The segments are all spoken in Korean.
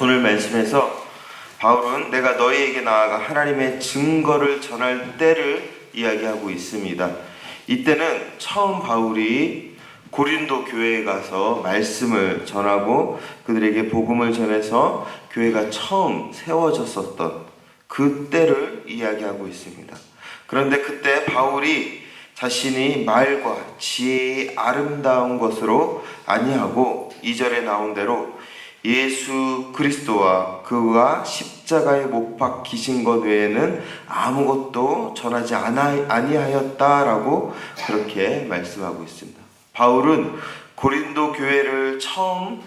오늘 말씀에서 바울은 내가 너희에게 나아가 하나님의 증거를 전할 때를 이야기하고 있습니다. 이때는 처음 바울이 고린도 교회에 가서 말씀을 전하고 그들에게 복음을 전해서 교회가 처음 세워졌었던 그때를 이야기하고 있습니다. 그런데 그때 바울이 자신이 말과 지혜의 아름다운 것으로 아니하고 이절에 나온 대로 예수 그리스도와 그가 십자가에 못 박히신 것 외에는 아무것도 전하지 아니하였다라고 그렇게 말씀하고 있습니다. 바울은 고린도 교회를 처음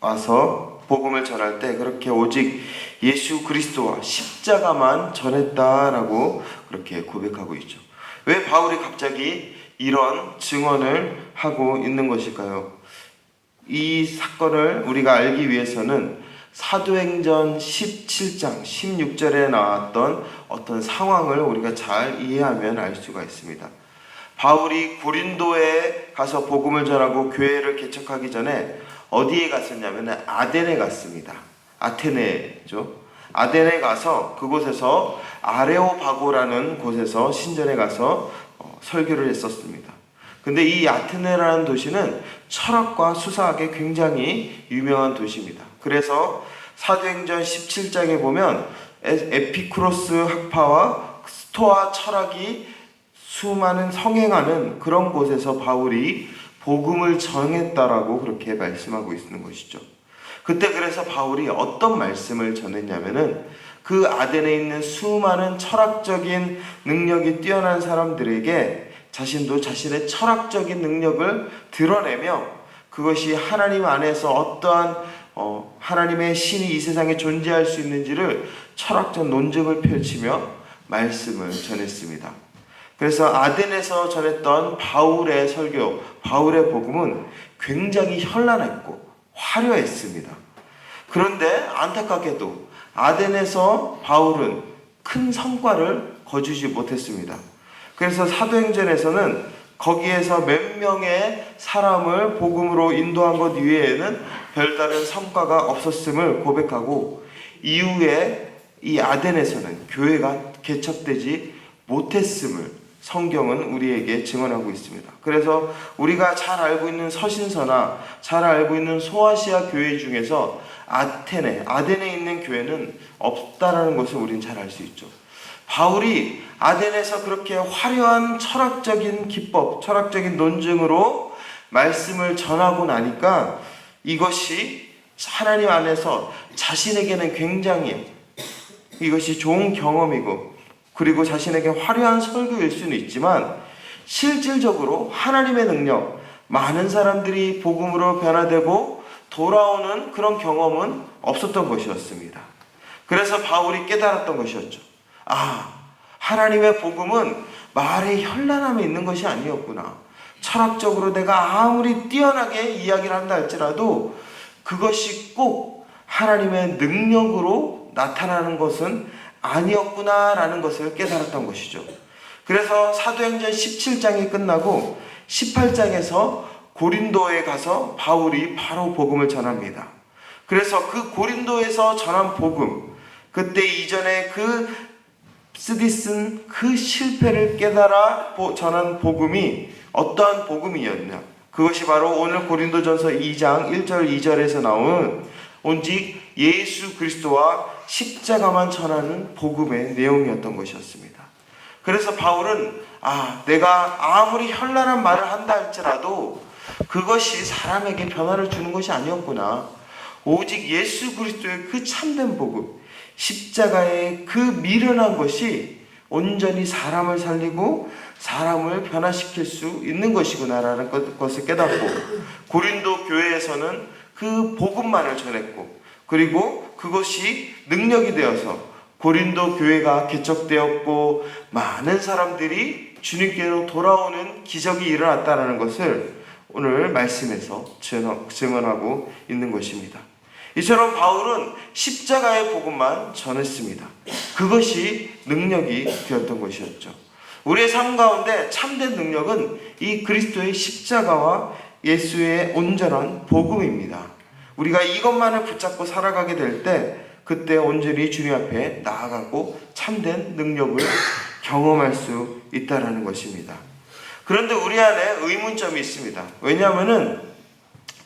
와서 복음을 전할 때 그렇게 오직 예수 그리스도와 십자가만 전했다라고 그렇게 고백하고 있죠. 왜 바울이 갑자기 이런 증언을 하고 있는 것일까요? 이 사건을 우리가 알기 위해서는 사도행전 17장 16절에 나왔던 어떤 상황을 우리가 잘 이해하면 알 수가 있습니다. 바울이 고린도에 가서 복음을 전하고 교회를 개척하기 전에 어디에 갔었냐면 아덴에 갔습니다. 아테네죠. 아덴에 가서 그곳에서 아레오바고라는 곳에서 신전에 가서 어, 설교를 했었습니다. 근데 이 아테네라는 도시는 철학과 수사학에 굉장히 유명한 도시입니다. 그래서 사도행전 17장에 보면 에- 에피쿠로스 학파와 스토아 철학이 수많은 성행하는 그런 곳에서 바울이 복음을 전했다라고 그렇게 말씀하고 있는 것이죠. 그때 그래서 바울이 어떤 말씀을 전했냐면은 그 아덴에 있는 수많은 철학적인 능력이 뛰어난 사람들에게 자신도 자신의 철학적인 능력을 드러내며 그것이 하나님 안에서 어떠한 어, 하나님의 신이 이 세상에 존재할 수 있는지를 철학적 논증을 펼치며 말씀을 전했습니다. 그래서 아덴에서 전했던 바울의 설교, 바울의 복음은 굉장히 현란했고 화려했습니다. 그런데 안타깝게도 아덴에서 바울은 큰 성과를 거두지 못했습니다. 그래서 사도행전에서는 거기에서 몇 명의 사람을 복음으로 인도한 것 이외에는 별다른 성과가 없었음을 고백하고 이후에 이 아덴에서는 교회가 개척되지 못했음을 성경은 우리에게 증언하고 있습니다. 그래서 우리가 잘 알고 있는 서신서나 잘 알고 있는 소아시아 교회 중에서 아테네, 아덴에 있는 교회는 없다라는 것을 우리는 잘 알 수 있죠. 바울이 아덴에서 그렇게 화려한 철학적인 기법, 철학적인 논증으로 말씀을 전하고 나니까 이것이 하나님 안에서 자신에게는 굉장히 이것이 좋은 경험이고 그리고 자신에게 화려한 설교일 수는 있지만 실질적으로 하나님의 능력, 많은 사람들이 복음으로 변화되고 돌아오는 그런 경험은 없었던 것이었습니다. 그래서 바울이 깨달았던 것이었죠. 아, 하나님의 복음은 말의 현란함에 있는 것이 아니었구나. 철학적으로 내가 아무리 뛰어나게 이야기를 한다 할지라도 그것이 꼭 하나님의 능력으로 나타나는 것은 아니었구나라는 것을 깨달았던 것이죠. 그래서 사도행전 17장이 끝나고 18장에서 고린도에 가서 바울이 바로 복음을 전합니다. 그래서 그 고린도에서 전한 복음, 그때 이전에 그 쓰디쓴 그 실패를 깨달아 보- 전한 복음이 어떠한 복음이었냐? 그것이 바로 오늘 고린도전서 2장 1절 2절에서 나온 온직 예수 그리스도와 십자가만 전하는 복음의 내용이었던 것이었습니다. 그래서 바울은 아, 내가 아무리 현란한 말을 한다 할지라도 그것이 사람에게 변화를 주는 것이 아니었구나. 오직 예수 그리스도의 그 참된 복음, 십자가의 그 미련한 것이 온전히 사람을 살리고 사람을 변화시킬 수 있는 것이구나라는 것- 것을 깨닫고 고린도 교회에서는 그 복음만을 전했고 그리고 그것이 능력이 되어서 고린도 교회가 개척되었고 많은 사람들이 주님께로 돌아오는 기적이 일어났다는 것을 오늘 말씀에서 증언- 증언하고 있는 것입니다. 이처럼 바울은 십자가의 복음만 전했습니다. 그것이 능력이 되었던 것이었죠. 우리의 삶 가운데 참된 능력은 이 그리스도의 십자가와 예수의 온전한 복음입니다. 우리가 이것만을 붙잡고 살아가게 될 때 그때 온전히 주님 앞에 나아가고 참된 능력을 경험할 수 있다라는 것입니다. 그런데 우리 안에 의문점이 있습니다. 왜냐하면은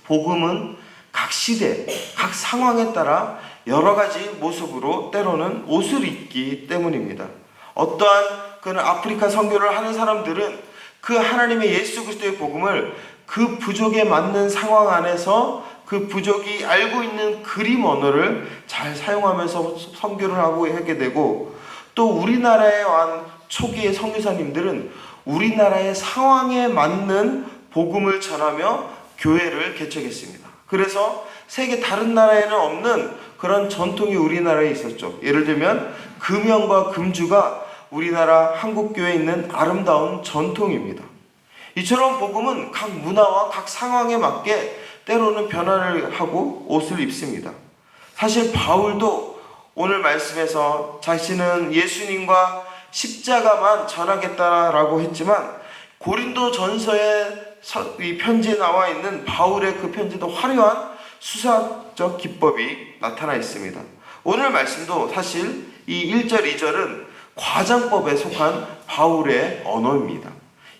복음은 각 시대, 각 상황에 따라 여러 가지 모습으로 때로는 옷을 입기 때문입니다. 어떠한 그런 아프리카 선교를 하는 사람들은 그 하나님의 예수 그리스도의 복음을 그 부족에 맞는 상황 안에서 그 부족이 알고 있는 그림 언어를 잘 사용하면서 선교를 하고 하게 되고 또 우리나라에 완 초기의 선교사님들은 우리나라의 상황에 맞는 복음을 전하며 교회를 개척했습니다. 그래서 세계 다른 나라에는 없는 그런 전통이 우리나라에 있었죠. 예를 들면 금연과 금주가 우리나라 한국 교회에 있는 아름다운 전통입니다. 이처럼 복음은 각 문화와 각 상황에 맞게 때로는 변화를 하고 옷을 입습니다. 사실 바울도 오늘 말씀에서 자신은 예수님과 십자가만 전하겠다라고 했지만 고린도 전서에 서- 이 편지에 나와 있는 바울의 그 편지도 화려한 수사적 기법이 나타나 있습니다. 오늘 말씀도 사실 이 1절, 2절은 과장법에 속한 바울의 언어입니다.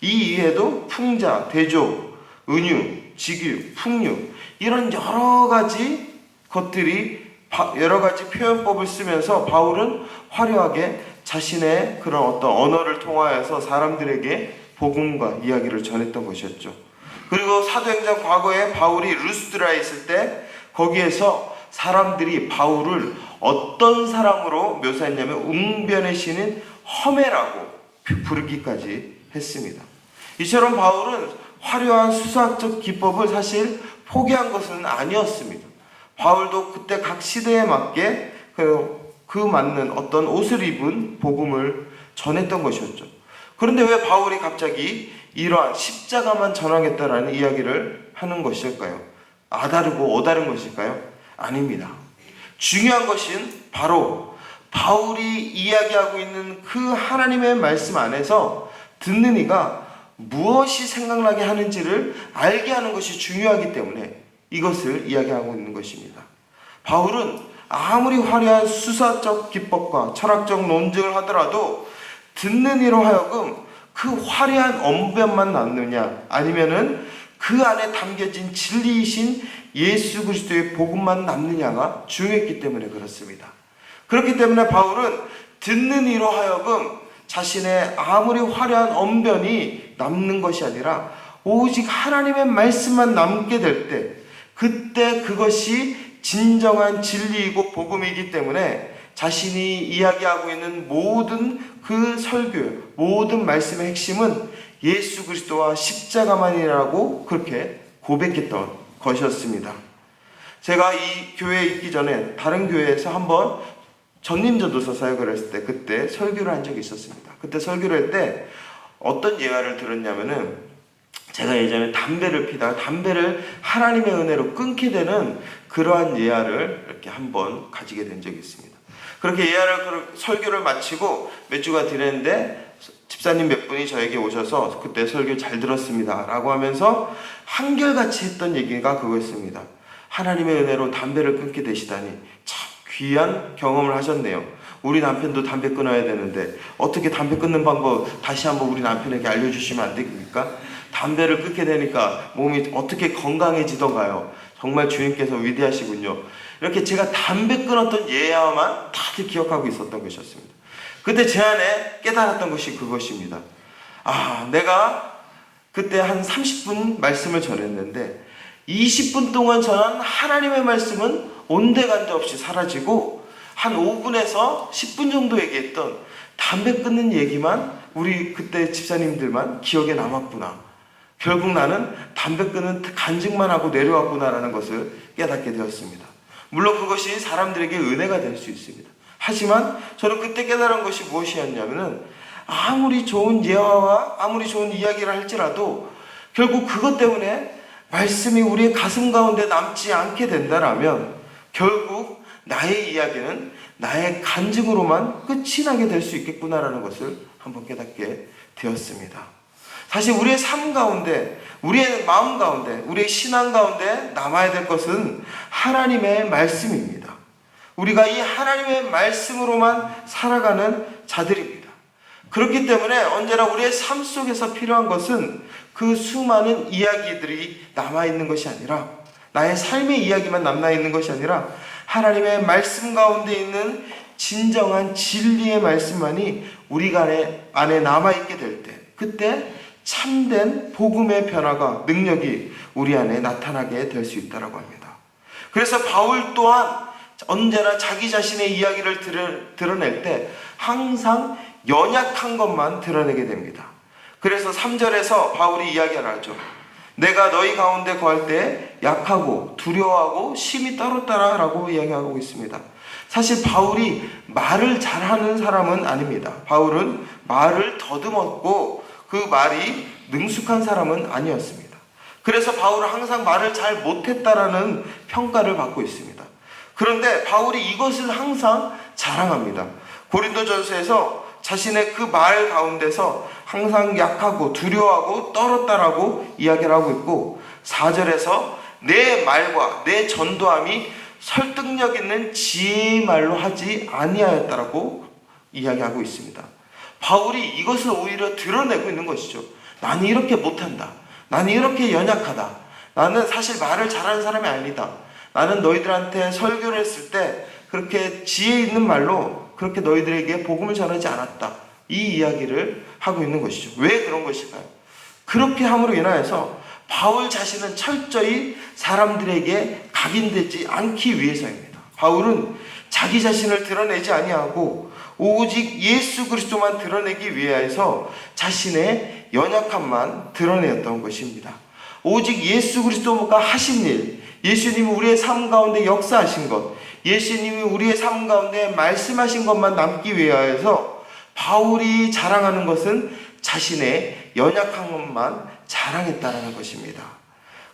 이 이해도 풍자, 대조, 은유, 직유, 풍류 이런 여러 가지 것들이 바- 여러 가지 표현법을 쓰면서 바울은 화려하게 자신의 그런 어떤 언어를 통하여서 사람들에게 복음과 이야기를 전했던 것이었죠. 그리고 사도행전 과거에 바울이 루스드라에 있을 때 거기에서 사람들이 바울을 어떤 사람으로 묘사했냐면 웅변의 신인 험해라고 부르기까지 했습니다. 이처럼 바울은 화려한 수사적 기법을 사실 포기한 것은 아니었습니다. 바울도 그때 각 시대에 맞게 그, 그 맞는 어떤 옷을 입은 복음을 전했던 것이었죠. 그런데 왜 바울이 갑자기 이러한 십자가만 전하겠다라는 이야기를 하는 것일까요? 아다르고 어다른 것일까요? 아닙니다. 중요한 것은 바로 바울이 이야기하고 있는 그 하나님의 말씀 안에서 듣는 이가 무엇이 생각나게 하는지를 알게 하는 것이 중요하기 때문에 이것을 이야기하고 있는 것입니다. 바울은 아무리 화려한 수사적 기법과 철학적 논증을 하더라도 듣는 이로 하여금 그 화려한 언변만 남느냐 아니면은 그 안에 담겨진 진리이신 예수 그리스도의 복음만 남느냐가 중요했기 때문에 그렇습니다. 그렇기 때문에 바울은 듣는 이로 하여금 자신의 아무리 화려한 언변이 남는 것이 아니라 오직 하나님의 말씀만 남게 될 때 그때 그것이 진정한 진리이고 복음이기 때문에 자신이 이야기하고 있는 모든 그 설교, 모든 말씀의 핵심은 예수 그리스도와 십자가만이라고 그렇게 고백했던 것이었습니다. 제가 이 교회에 있기 전에 다른 교회에서 한번 전림전도서 사역을 했을 때 그때 설교를 한 적이 있었습니다. 그때 설교를 할 때 어떤 예화를 들었냐면은 제가 예전에 담배를 피다가 담배를 하나님의 은혜로 끊게 되는 그러한 예화를 이렇게 한번 가지게 된 적이 있습니다. 그렇게 예화를 그 설교를 마치고 몇 주가 지났는데 집사님 몇 분이 저에게 오셔서 그때 설교 잘 들었습니다 라고 하면서 한결같이 했던 얘기가 그거였습니다. 하나님의 은혜로 담배를 끊게 되시다니 참 귀한 경험을 하셨네요. 우리 남편도 담배 끊어야 되는데 어떻게 담배 끊는 방법 다시 한번 우리 남편에게 알려주시면 안 됩니까? 담배를 끊게 되니까 몸이 어떻게 건강해지던가요? 정말 주님께서 위대하시군요. 이렇게 제가 담배 끊었던 예화만 다들 기억하고 있었던 것이었습니다. 그때 제 안에 깨달았던 것이 그것입니다. 아, 내가 그때 한 30분 말씀을 전했는데 20분 동안 전한 하나님의 말씀은 온데간데 없이 사라지고 한 5분에서 10분 정도 얘기했던 담배 끊는 얘기만 우리 그때 집사님들만 기억에 남았구나. 결국 나는 담배 끊는 간증만 하고 내려왔구나라는 것을 깨닫게 되었습니다. 물론 그것이 사람들에게 은혜가 될 수 있습니다. 하지만 저는 그때 깨달은 것이 무엇이었냐면은 아무리 좋은 예화와 아무리 좋은 이야기를 할지라도 결국 그것 때문에 말씀이 우리의 가슴 가운데 남지 않게 된다라면 결국 나의 이야기는 나의 간증으로만 끝이 나게 될 수 있겠구나라는 것을 한번 깨닫게 되었습니다. 다시 우리의 삶 가운데, 우리의 마음 가운데, 우리의 신앙 가운데 남아야 될 것은 하나님의 말씀입니다. 우리가 이 하나님의 말씀으로만 살아가는 자들입니다. 그렇기 때문에 언제나 우리의 삶 속에서 필요한 것은 그 수많은 이야기들이 남아있는 것이 아니라 나의 삶의 이야기만 남아있는 것이 아니라 하나님의 말씀 가운데 있는 진정한 진리의 말씀만이 우리 안에, 남아있게 될 때, 그때 참된 복음의 변화가 능력이 우리 안에 나타나게 될 수 있다고 합니다. 그래서 바울 또한 언제나 자기 자신의 이야기를 드러, 드러낼 때 항상 연약한 것만 드러내게 됩니다. 그래서 3절에서 바울이 이야기를 하죠. 내가 너희 가운데 거할 때 약하고 두려워하고 심히 떨었다라고 이야기하고 있습니다. 사실 바울이 말을 잘하는 사람은 아닙니다. 바울은 말을 더듬었고 그 말이 능숙한 사람은 아니었습니다. 그래서 바울은 항상 말을 잘 못했다라는 평가를 받고 있습니다. 그런데 바울이 이것을 항상 자랑합니다. 고린도전서에서 자신의 그 말 가운데서 항상 약하고 두려워하고 떨었다라고 이야기를 하고 있고 4절에서 내 말과 내 전도함이 설득력 있는 지혜의 말로 하지 아니하였다라고 이야기하고 있습니다. 바울이 이것을 오히려 드러내고 있는 것이죠. 나는 이렇게 못한다. 나는 이렇게 연약하다. 나는 사실 말을 잘하는 사람이 아니다. 나는 너희들한테 설교를 했을 때 그렇게 지혜 있는 말로 그렇게 너희들에게 복음을 전하지 않았다. 이 이야기를 하고 있는 것이죠. 왜 그런 것일까요? 그렇게 함으로 인하여서 바울 자신은 철저히 사람들에게 각인되지 않기 위해서입니다. 바울은 자기 자신을 드러내지 아니하고 오직 예수 그리스도만 드러내기 위하여서 자신의 연약함만 드러내었던 것입니다. 오직 예수 그리스도가 하신 일, 예수님이 우리의 삶 가운데 역사하신 것, 예수님이 우리의 삶 가운데 말씀하신 것만 남기 위하여서 바울이 자랑하는 것은 자신의 연약한 것만 자랑했다라는 것입니다.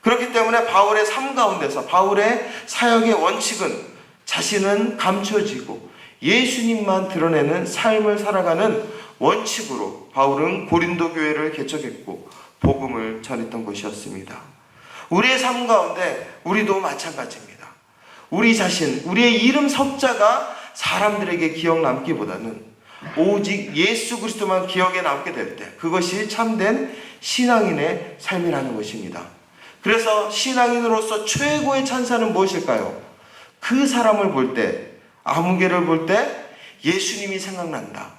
그렇기 때문에 바울의 삶 가운데서 바울의 사역의 원칙은 자신은 감춰지고 예수님만 드러내는 삶을 살아가는 원칙으로 바울은 고린도 교회를 개척했고 복음을 전했던 것이었습니다. 우리의 삶 가운데 우리도 마찬가지입니다. 우리 자신, 우리의 이름 석자가 사람들에게 기억 남기보다는 오직 예수 그리스도만 기억에 남게 될 때 그것이 참된 신앙인의 삶이라는 것입니다. 그래서 신앙인으로서 최고의 찬사는 무엇일까요? 그 사람을 볼 때, 아무개를 볼 때 예수님이 생각난다.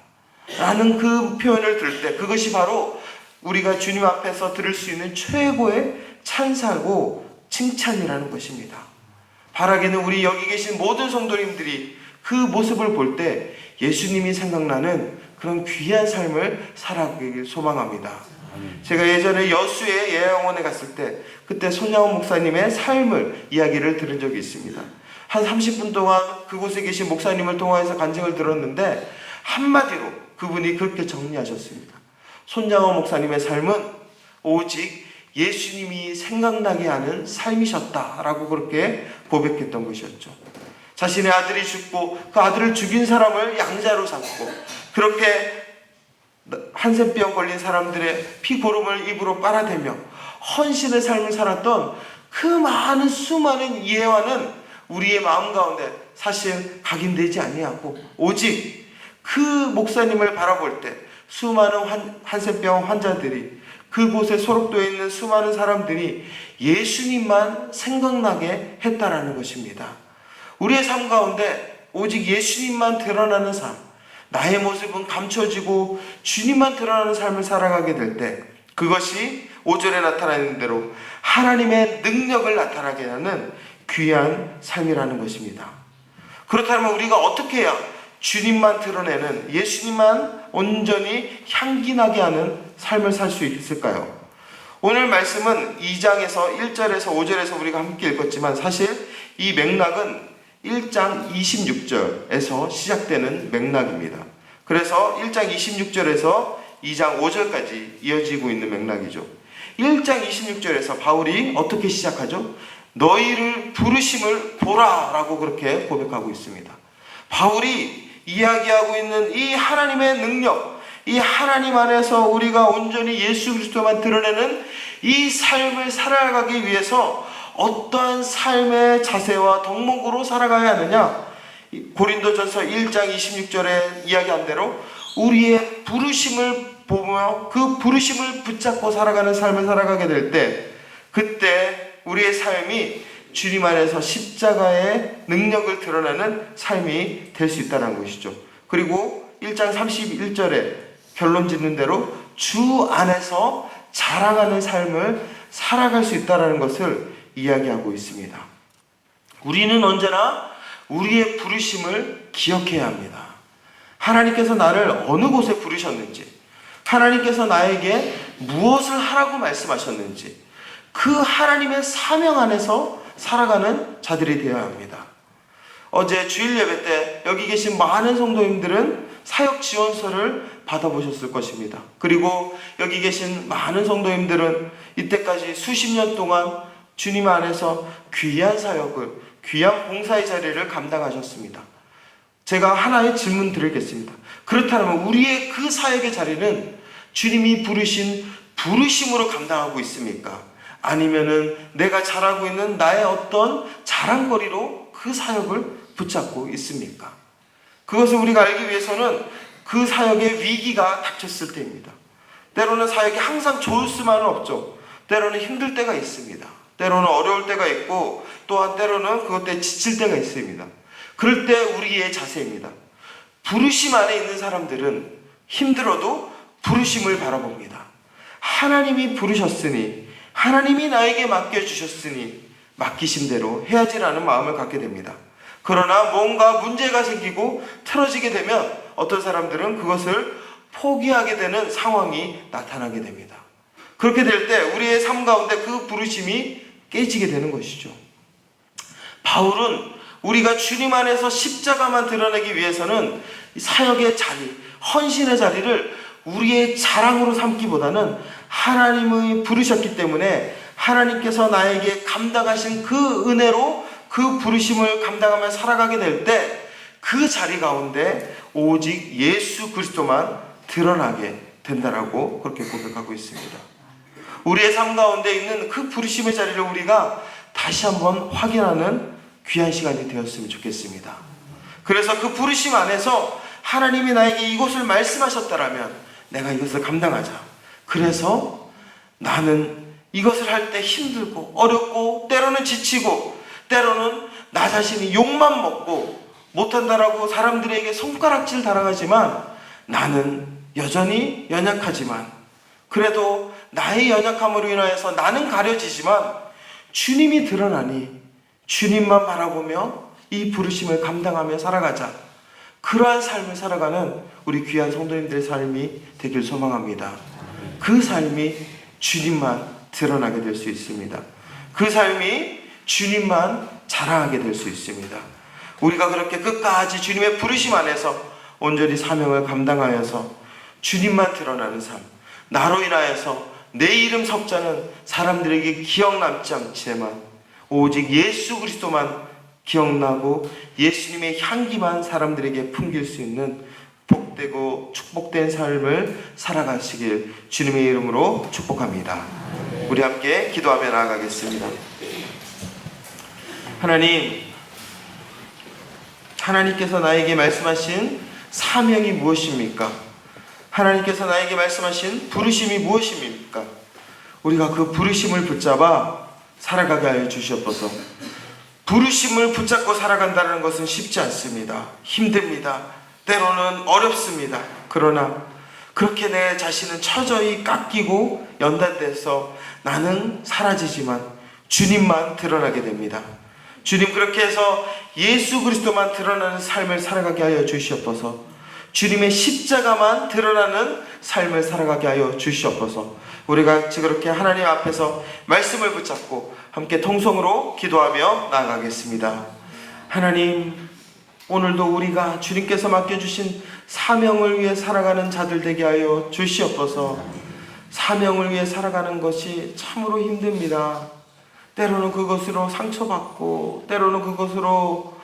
라는 그 표현을 들을 때 그것이 바로 우리가 주님 앞에서 들을 수 있는 최고의 찬사고 칭찬이라는 것입니다. 바라기는 우리 여기 계신 모든 성도님들이 그 모습을 볼 때 예수님이 생각나는 그런 귀한 삶을 살아가길 소망합니다. 제가 예전에 여수의 예양원에 갔을 때 그때 손양원 목사님의 삶을 이야기를 들은 적이 있습니다. 한 30분 동안 그곳에 계신 목사님을 통해서 간증을 들었는데 한마디로 그분이 그렇게 정리하셨습니다. 손양원 목사님의 삶은 오직 예수님이 생각나게 하는 삶이셨다라고 그렇게 고백했던 것이었죠. 자신의 아들이 죽고 그 아들을 죽인 사람을 양자로 삼고 그렇게 한센병 걸린 사람들의 피고름을 입으로 빨아대며 헌신의 삶을 살았던 그 많은 수많은 이해와는 우리의 마음 가운데 사실 각인되지 아니하고 오직 그 목사님을 바라볼 때 수많은 환, 한센병 환자들이 그곳에 소록되어 있는 수많은 사람들이 예수님만 생각나게 했다라는 것입니다. 우리의 삶 가운데 오직 예수님만 드러나는 삶, 나의 모습은 감춰지고 주님만 드러나는 삶을 살아가게 될 때 그것이 5절에 나타나는 대로 하나님의 능력을 나타나게 하는 귀한 삶이라는 것입니다. 그렇다면 우리가 어떻게 해야 주님만 드러내는 예수님만 온전히 향기나게 하는 삶을 살 수 있을까요? 오늘 말씀은 2장에서 1절에서 5절에서 우리가 함께 읽었지만 사실 이 맥락은 1장 26절에서 시작되는 맥락입니다. 그래서 1장 26절에서 2장 5절까지 이어지고 있는 맥락이죠. 1장 26절에서 바울이 어떻게 시작하죠? 너희를 부르심을 보라라고 그렇게 고백하고 있습니다. 바울이 이야기하고 있는 이 하나님의 능력, 이 하나님 안에서 우리가 온전히 예수 그리스도만 드러내는 이 삶을 살아가기 위해서 어떠한 삶의 자세와 덕목으로 살아가야 하느냐? 이 고린도전서 1장 26절에 이야기한 대로 우리의 부르심을 보며 그 부르심을 붙잡고 살아가는 삶을 살아가게 될 때 그때 우리의 삶이 주님 안에서 십자가의 능력을 드러내는 삶이 될 수 있다는 것이죠. 그리고 1장 31절에 결론 짓는 대로 주 안에서 자랑하는 삶을 살아갈 수 있다는 것을 이야기하고 있습니다. 우리는 언제나 우리의 부르심을 기억해야 합니다. 하나님께서 나를 어느 곳에 부르셨는지, 하나님께서 나에게 무엇을 하라고 말씀하셨는지, 그 하나님의 사명 안에서 살아가는 자들이 되어야 합니다. 어제 주일 예배 때 여기 계신 많은 성도님들은 사역 지원서를 받아보셨을 것입니다. 그리고 여기 계신 많은 성도님들은 이때까지 수십 년 동안 주님 안에서 귀한 사역을, 귀한 봉사의 자리를 감당하셨습니다. 제가 하나의 질문 드리겠습니다. 그렇다면 우리의 그 사역의 자리는 주님이 부르신 부르심으로 감당하고 있습니까? 아니면은 내가 잘하고 있는 나의 어떤 자랑거리로 그 사역을 붙잡고 있습니까? 그것을 우리가 알기 위해서는 그 사역의 위기가 닥쳤을 때입니다. 때로는 사역이 항상 좋을 수만은 없죠. 때로는 힘들 때가 있습니다. 때로는 어려울 때가 있고 또한 때로는 그것 때문에 지칠 때가 있습니다. 그럴 때 우리의 자세입니다. 부르심 안에 있는 사람들은 힘들어도 부르심을 바라봅니다. 하나님이 부르셨으니 하나님이 나에게 맡겨주셨으니 맡기신 대로 해야지라는 마음을 갖게 됩니다. 그러나 뭔가 문제가 생기고 틀어지게 되면 어떤 사람들은 그것을 포기하게 되는 상황이 나타나게 됩니다. 그렇게 될 때 우리의 삶 가운데 그 부르심이 깨지게 되는 것이죠. 바울은 우리가 주님 안에서 십자가만 드러내기 위해서는 사역의 자리, 헌신의 자리를 우리의 자랑으로 삼기보다는 하나님의 부르셨기 때문에 하나님께서 나에게 감당하신 그 은혜로 그 부르심을 감당하며 살아가게 될 때 그 자리 가운데 오직 예수 그리스도만 드러나게 된다라고 그렇게 고백하고 있습니다. 우리의 삶 가운데 있는 그 부르심의 자리를 우리가 다시 한번 확인하는 귀한 시간이 되었으면 좋겠습니다. 그래서 그 부르심 안에서 하나님이 나에게 이것을 말씀하셨다라면 내가 이것을 감당하자. 그래서 나는 이것을 할 때 힘들고 어렵고 때로는 지치고 때로는 나 자신이 욕만 먹고 못한다라고 사람들에게 손가락질 당하지만 나는 여전히 연약하지만 그래도 나의 연약함으로 인하여서 나는 가려지지만 주님이 드러나니 주님만 바라보며 이 부르심을 감당하며 살아가자. 그러한 삶을 살아가는 우리 귀한 성도님들의 삶이 되길 소망합니다. 그 삶이 주님만 드러나게 될 수 있습니다. 그 삶이 주님만 자랑하게 될 수 있습니다. 우리가 그렇게 끝까지 주님의 부르심 안에서 온전히 사명을 감당하여서 주님만 드러나는 삶, 나로 인하여서 내 이름 석자는 사람들에게 기억 남지 않지만 오직 예수 그리스도만 기억나고 예수님의 향기만 사람들에게 풍길 수 있는 복되고 축복된 삶을 살아가시길 주님의 이름으로 축복합니다. 우리 함께 기도하며 나아가겠습니다. 하나님, 하나님께서 나에게 말씀하신 사명이 무엇입니까? 하나님께서 나에게 말씀하신 부르심이 무엇입니까? 우리가 그 부르심을 붙잡아 살아가게 하여 주시옵소서. 부르심을 붙잡고 살아간다는 것은 쉽지 않습니다. 힘듭니다. 때로는 어렵습니다. 그러나 그렇게 내 자신은 처저히 깎이고 연단돼서 나는 사라지지만 주님만 드러나게 됩니다. 주님 그렇게 해서 예수 그리스도만 드러나는 삶을 살아가게 하여 주시옵소서. 주님의 십자가만 드러나는 삶을 살아가게 하여 주시옵소서. 우리가 그렇게 하나님 앞에서 말씀을 붙잡고 함께 통성으로 기도하며 나아가겠습니다. 하나님, 오늘도 우리가 주님께서 맡겨주신 사명을 위해 살아가는 자들 되게 하여 주시옵소서. 사명을 위해 살아가는 것이 참으로 힘듭니다. 때로는 그것으로 상처받고, 때로는 그것으로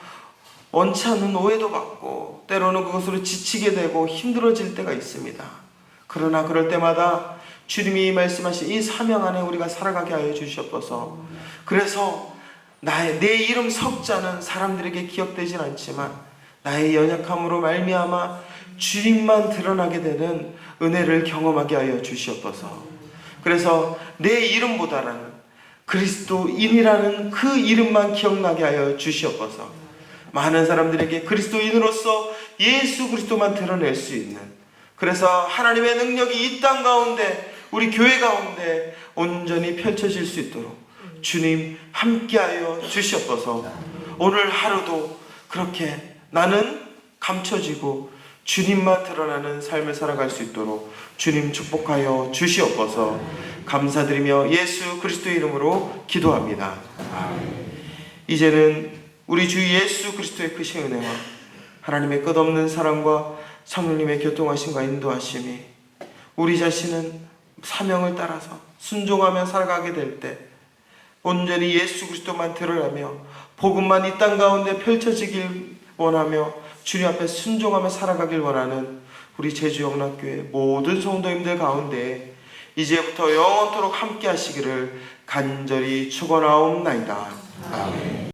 원치 않는 오해도 받고, 때로는 그것으로 지치게 되고 힘들어질 때가 있습니다. 그러나 그럴 때마다 주님이 말씀하신 이 사명 안에 우리가 살아가게 하여 주시옵소서. 그래서 나의 내 이름 석자는 사람들에게 기억되진 않지만 나의 연약함으로 말미암아 주님만 드러나게 되는 은혜를 경험하게 하여 주시옵소서. 그래서 내 이름보다는 그리스도인이라는 그 이름만 기억나게 하여 주시옵소서. 많은 사람들에게 그리스도인으로서 예수 그리스도만 드러낼 수 있는 그래서 하나님의 능력이 이 땅 가운데 우리 교회 가운데 온전히 펼쳐질 수 있도록 주님 함께하여 주시옵소서. 오늘 하루도 그렇게 나는 감춰지고 주님만 드러나는 삶을 살아갈 수 있도록 주님 축복하여 주시옵소서. 감사드리며 예수 그리스도 이름으로 기도합니다. 이제는 우리 주 예수 그리스도의 크신 은혜와 하나님의 끝없는 사랑과 성령님의 교통하심과 인도하심이 우리 자신은 사명을 따라서 순종하며 살아가게 될 때 온전히 예수 그리스도만 드러나며 복음만 이 땅 가운데 펼쳐지길 원하며 주님 앞에 순종하며 살아가길 원하는 우리 제주 영락교회 모든 성도님들 가운데 이제부터 영원토록 함께 하시기를 간절히 축원하옵나이다. 아멘.